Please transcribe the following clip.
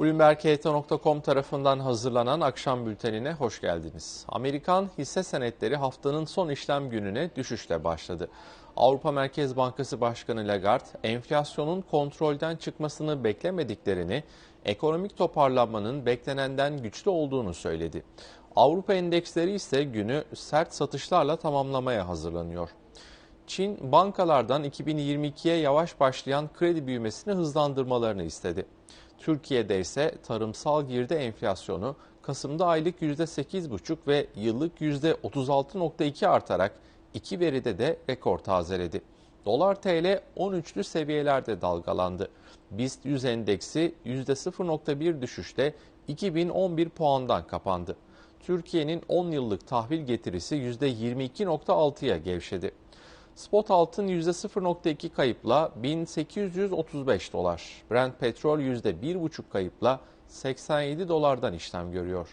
Bloomberg.com tarafından hazırlanan akşam bültenine hoş geldiniz. Amerikan hisse senetleri haftanın son işlem gününe düşüşle başladı. Avrupa Merkez Bankası Başkanı Lagarde, enflasyonun kontrolden çıkmasını beklemediklerini, ekonomik toparlanmanın beklenenden güçlü olduğunu söyledi. Avrupa endeksleri ise günü sert satışlarla tamamlamaya hazırlanıyor. Çin bankalardan 2022'ye yavaş başlayan kredi büyümesini hızlandırmalarını istedi. Türkiye'de ise tarımsal girdi enflasyonu Kasım'da aylık %8,5 ve yıllık %36,2 artarak iki veride de rekor tazeledi. Dolar TL 13'lü seviyelerde dalgalandı. BIST 100 endeksi %0,1 düşüşte 2011 puandan kapandı. Türkiye'nin 10 yıllık tahvil getirisi %22,6'ya gevşedi. Spot altın %0.2 kayıpla 1835 dolar. Brent petrol %1.5 kayıpla 87 dolardan işlem görüyor.